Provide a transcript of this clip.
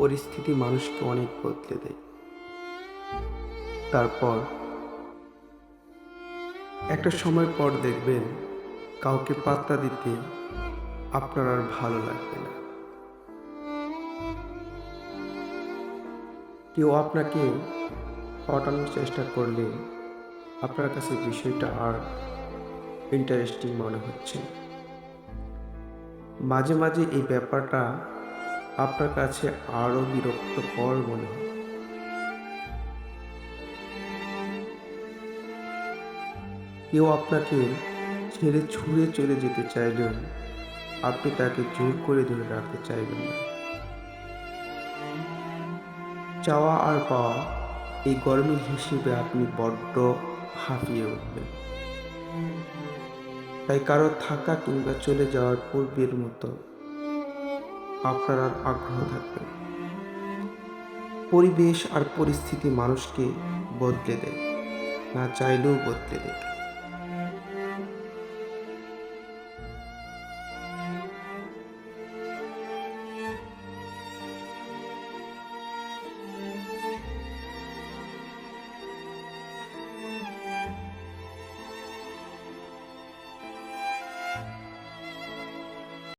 পরিস্থিতি মানুষকে অনেক বদলে দেয়। তারপর একটা সময় পর দেখবেন কাউকে পাত্তা দিতে আপনার আর ভালো লাগবে না। কেউ আপনাকে পটানোর চেষ্টা করলে আপনার কাছে বিষয়টা আর ইন্টারেস্টিং মনে হচ্ছে মাঝে মাঝে এই ব্যাপারটা আপনার কাছে আরও বিরক্তকর মনে হয়। কেউ আপনাকে ছেড়ে ছুঁড়ে চলে যেতে চাইলেও আপনি তাকে জোর করে ধরে রাখতে চাইবেন না। চাওয়া আর পাওয়া এই গরমের হিসেবে আপনি বড্ড হাঁপিয়ে উঠবেন। তাই কারও থাকা কিংবা চলে যাওয়ার পূর্বের মতো আপনার আর আগ্রহ থাকবে পরিবেশ আর পরিস্থিতি মানুষকে বদলে দেয় না চাইলেও বদলে দেয়।